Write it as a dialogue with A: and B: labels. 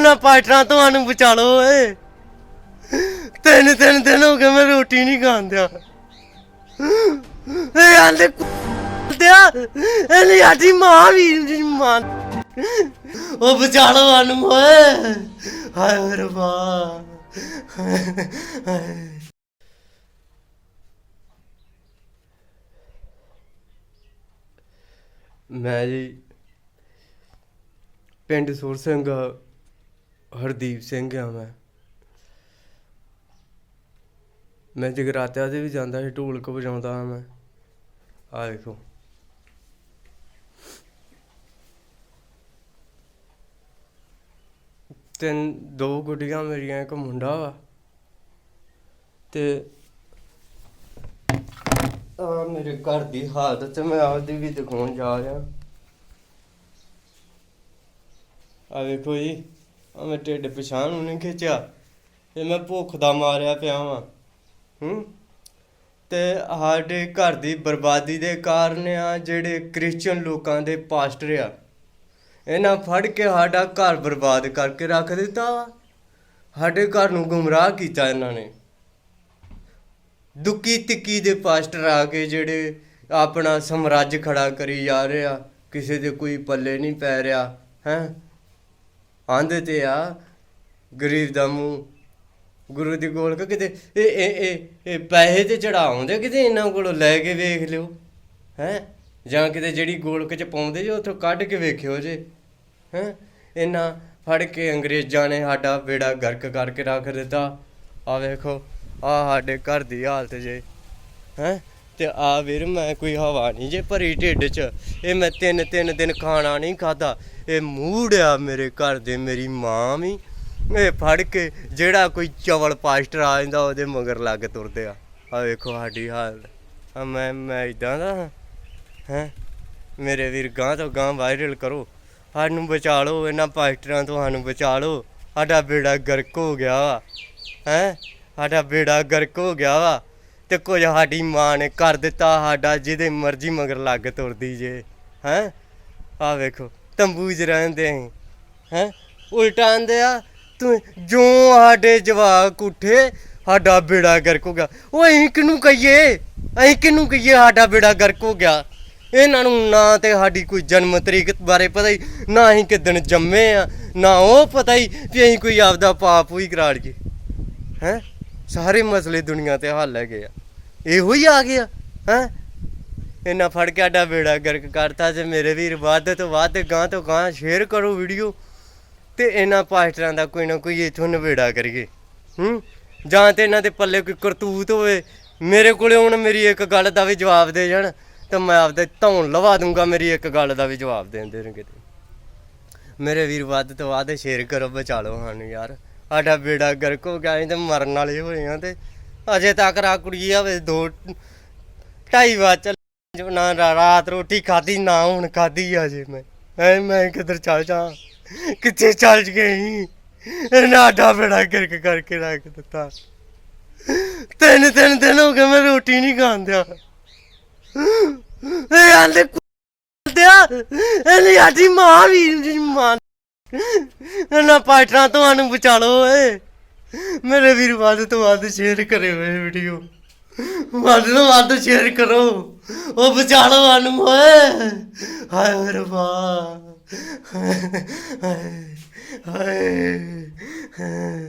A: ਨਾ ਪਾਟਰਾਂ ਤੁਹਾਨੂੰ ਬਚਾ ਲਓ, ਓਏ। ਤਿੰਨ ਤਿੰਨ ਦਿਨ ਹੋ ਗਏ ਮੈਂ ਰੋਟੀ ਨਹੀਂ ਖਾਂਦਿਆ। ਏ ਆਂਦੇ ਦਿਆ ਇਹਨੇ ਸਾਡੀ ਮਾਂ ਵੀ ਦੀ ਮਾਂ ਉਹ ਬਚਾ ਲਓ ਸਾਨੂੰ, ਓਏ। ਹਾਏ ਰੱਬਾ। ਮੈਂ ਜੀ ਪਿੰਡ ਸੂਰ ਸਿੰਘ ਹਰਦੀਪ ਸਿੰਘ ਆ ਮੈਂ। ਮੈਂ ਜਗਰਾਤਿਆਂ ਤੇ ਵੀ ਜਾਂਦਾ ਸੀ, ਢੋਲਕ ਵਜਾਉਂਦਾ ਹਾਂ ਮੈਂ। ਆ ਦੇਖੋ। ਤਿੰਨ, ਦੋ ਗੁੱਡੀਆਂ ਮੇਰੀਆਂ, ਇੱਕ ਮੁੰਡਾ ਵਾ। ਤੇ ਆ ਮੇਰੇ ਘਰ ਦੀ ਹਾਲਤ ਮੈਂ ਆਪਦੀ ਵੀ ਦਿਖਾਉਣ ਜਾ ਰਿਹਾ। ਆ ਵੇਖੋ ਜੀ। ਆ ਮੈਂ ਢਿੱਡ ਪਛਾਣ ਉਹਨੇ ਖਿੱਚਿਆ ਤੇ ਮੈਂ ਭੁੱਖ ਦਾ ਮਾਰਿਆ ਪਿਆ ਵਾਂ। ਹੂੰ? ਤੇ ਸਾਡੇ ਘਰ ਦੀ ਬਰਬਾਦੀ ਦੇ ਕਾਰਨ ਆ ਜਿਹੜੇ ਕ੍ਰਿਸਚੀਅਨ ਲੋਕਾਂ ਦੇ ਪਾਸਟਰ ਆ, ਇਹਨਾਂ ਫੜ ਕੇ ਸਾਡਾ ਘਰ ਬਰਬਾਦ ਕਰਕੇ ਰੱਖ ਦਿੱਤਾ ਵਾ। ਸਾਡੇ ਘਰ ਨੂੰ ਗੁੰਮਰਾਹ ਕੀਤਾ ਇਹਨਾਂ ਨੇ। ਦੁੱਕੀ ਤਿੱਕੀ ਦੇ ਪਾਸਟਰ ਆ ਕੇ ਜਿਹੜੇ ਆਪਣਾ ਸਮਰਾਜ ਖੜਾ ਕਰੀ ਜਾ ਰਹੇ ਆ, ਕਿਸੇ ਦੇ ਕੋਈ ਪੱਲੇ ਨਹੀਂ ਪੈ ਰਿਹਾ, ਹੈ? ਆਂਦੇ ਤੇ ਆ, ਗਰੀਬ ਦਾ ਮੂੰਹ। ਗੁਰੂ ਦੀ ਗੋਲਕ ਕਿਤੇ? ਇਹ ਇਹ ਇਹ ਇਹ ਪੈਸੇ ਤੇ ਚੜਾਉਂਦੇ ਕਿਤੇ ਇਹਨਾਂ ਕੋਲੋਂ? ਲੈ ਕੇ ਵੇਖ ਲਿਓ, ਹੈ? ਜਾਂ ਕਿਤੇ ਜਿਹੜੀ ਗੋਲਕ ਚ ਪਾਉਂਦੇ ਜੇ, ਉੱਥੋਂ ਕੱਢ ਕੇ ਵੇਖਿਓ ਜੇ, ਹੈ? ਇਹਨਾਂ ਫੜ ਕੇ ਅੰਗਰੇਜ਼ਾਂ ਨੇ ਸਾਡਾ ਬੇੜਾ ਗਰਕ ਕਰਕੇ ਰੱਖ ਦਿੱਤਾ। ਆ ਵੇਖੋ ਆ ਸਾਡੇ ਘਰ ਦੀ ਹਾਲਤ ਜੇ, ਹੈ? ਤੇ ਆ ਵੀਰ, ਮੈਂ ਕੋਈ ਹਵਾ ਨਹੀਂ ਜੇ ਭਰੀ ਢਿੱਡ 'ਚ। ਇਹ ਮੈਂ ਤਿੰਨ ਤਿੰਨ ਦਿਨ ਖਾਣਾ ਨਹੀਂ ਖਾਦਾ ਇਹ ਮੂੜਿਆ ਮੇਰੇ ਘਰ ਦੇ, ਮੇਰੀ ਮਾਂ ਵੀ। ਇਹ ਫੜ ਕੇ ਜਿਹੜਾ ਕੋਈ ਚਵਲ ਪਾਸਟਰ ਆ ਜਾਂਦਾ, ਉਹਦੇ ਮਗਰ ਲੱਗ ਤੁਰਦੇ ਆ। ਆ ਵੇਖੋ ਸਾਡੀ ਹਾਲਤ। ਆ ਮੈਂ ਮੈਂ ਇਦਾਂ ਦਾ ਹਾਂ। ਹੈ? ਮੇਰੇ ਵੀਰ ਗਾਂ ਤੋਂ ਗਾਂ ਵਾਇਰਲ ਕਰੋ। ਸਾਨੂੰ ਬਚਾ ਲਓ ਇਹਨਾਂ ਪਾਸਟਰਾਂ ਤੋਂ ਸਾਨੂੰ ਬਚਾ ਲਓ ਸਾਡਾ ਬੇੜਾ ਗਰਕ ਹੋ ਗਿਆ ਵਾ। ਹੈ? ਸਾਡਾ ਬੇੜਾ ਗਰਕ ਹੋ ਗਿਆ ਵਾ। ਤੇ ਕੁਝ ਸਾਡੀ ਮਾਂ ਨੇ ਕਰ ਦਿੱਤਾ, ਸਾਡਾ ਜਿਹਦੇ ਮਰਜ਼ੀ ਮਗਰ ਲੱਗ ਤੁਰਦੀ ਜੇ, ਹੈ? ਆ ਵੇਖੋ, ਤੰਬੂ 'ਚ ਰਹਿੰਦੇ ਅਸੀਂ, ਹੈ? ਉਲਟਾ ਆਂਦੇ ਆ, ਤੂੰ ਜੋ ਸਾਡੇ ਜਵਾਕ ਉੱਠੇ, ਸਾਡਾ ਬੇੜਾ ਗਰਕ ਹੋ ਗਿਆ। ਉਹ ਅਸੀਂ ਕਿਹਨੂੰ ਕਹੀਏ? ਅਸੀਂ ਕਿਹਨੂੰ ਕਹੀਏ ਸਾਡਾ ਬੇੜਾ ਗਰਕ ਹੋ ਗਿਆ? ਇਹਨਾਂ ਨੂੰ ਨਾ ਤੇ ਸਾਡੀ ਕੋਈ ਜਨਮ ਤਰੀਕ ਬਾਰੇ ਪਤਾ ਹੀ, ਨਾ ਅਸੀਂ ਕਿਦਣ ਜੰਮੇ ਆ, ਨਾ ਉਹ ਪਤਾ ਹੀ ਵੀ ਅਸੀਂ ਕੋਈ ਆਪਦਾ ਪਾਪ ਹੀ ਕਰਾ ਲਈਏ, ਹੈ? ਸਾਰੇ ਮਸਲੇ ਦੁਨੀਆ ਤੇ ਹੱਲ ਹੈਗੇ ਆ। ਇਹੋ ਹੀ ਆ ਗਿਆ ਹੈ? ਇਹਨਾਂ ਫੜ ਕੇ ਆਡਾ ਬੇੜਾ ਗਰਕ ਕਰਤਾ ਜੇ ਮੇਰੇ ਵੀਰ ਵੱਧ ਤੋਂ ਵੱਧ ਗਾਂ ਤੋਂ ਗਾਂ ਸ਼ੇਅਰ ਕਰੋ ਵੀਡੀਓ ਤੇ ਇਹਨਾਂ ਪਾਸਟਰਾਂ ਦਾ ਕੋਈ ਨਾ ਕੋਈ ਇਥੋਂ ਨਵੇੜਾ ਕਰੀਏ, ਹੂੰ? ਜਾਂ ਤੇ ਇਹਨਾਂ ਦੇ ਪੱਲੇ ਕੋਈ ਕਰਤੂਤ ਹੋਵੇ, ਮੇਰੇ ਕੋਲੇ ਹੁਣ ਮੇਰੀ ਇੱਕ ਗੱਲ ਦਾ ਵੀ ਜਵਾਬ ਦੇ ਜਾਣ, ਤਾਂ ਮੈਂ ਆਪਦੇ ਧੌਣ ਲਵਾ ਦੂੰਗਾ ਮੇਰੀ ਇੱਕ ਗੱਲ ਦਾ ਵੀ ਜਵਾਬ ਦੇਣ ਦੇਣ ਮੇਰੇ ਵੀਰ ਵੱਧ ਤੋਂ ਵੱਧ ਸ਼ੇਅਰ ਕਰੋ, ਬਚਾ ਲਓ ਸਾਨੂੰ ਯਾਰ। ਸਾਡਾ ਬੇੜਾ ਗਰਕ ਹੋ ਗਿਆ, ਅਸੀਂ ਤੇ ਮਰਨ ਵਾਲੇ ਹੋਏ ਆ ਤੇ ਅਜੇ ਤੱਕ ਰਾ ਕੁੜੀ ਆਵੇ ਦੋ, ਢਾਈ ਵਾਰ ਚੱਲ ਨਾ ਰਾਤ ਰੋਟੀ ਖਾਧੀ, ਨਾ ਹੁਣ ਖਾਧੀ ਆ ਮੈਂ। ਐ ਮੈਂ ਕਿੱਧਰ ਚੱਲ ਜਾ ਕਿੱਥੇ ਚੱਲ ਗਈ? ਇਹਨਾਂ ਦਾ ਬੇੜਾ ਗਰਕ ਕਰਕੇ ਰੱਖ ਦਿੱਤਾ। ਤਿੰਨ ਤਿੰਨ ਦਿਨ ਹੋ ਗਏ ਮੈਂ ਰੋਟੀ ਨਹੀਂ ਖਾਂਦਿਆ ਇਹ ਆਂਦੇ ਦਿਆ, ਇਹਨੇ ਸਾਡੀ ਮਾਂ ਵੀ ਮਾਂ ਨਾ ਪਾਟਰਾਂ ਤੁਹਾਨੂੰ ਬਚਾ ਲਓ ਓਏ। ਮੇਰੇ ਵੀਰ ਵੱਧ ਤੋਂ ਵੱਧ ਸ਼ੇਅਰ ਕਰਿਓ ਇਹ ਵੀਡੀਓ ਵੱਧ ਤੋਂ ਵੱਧ ਸ਼ੇਅਰ ਕਰੋ। ਉਹ ਬਚਾ ਲਓ ਸਾਨੂੰ ਓਏ। ਹਾਏ ਮੇਰੇ ਰੱਬਾ ਹਾਏ ਹਾਏ ਹਾਏ।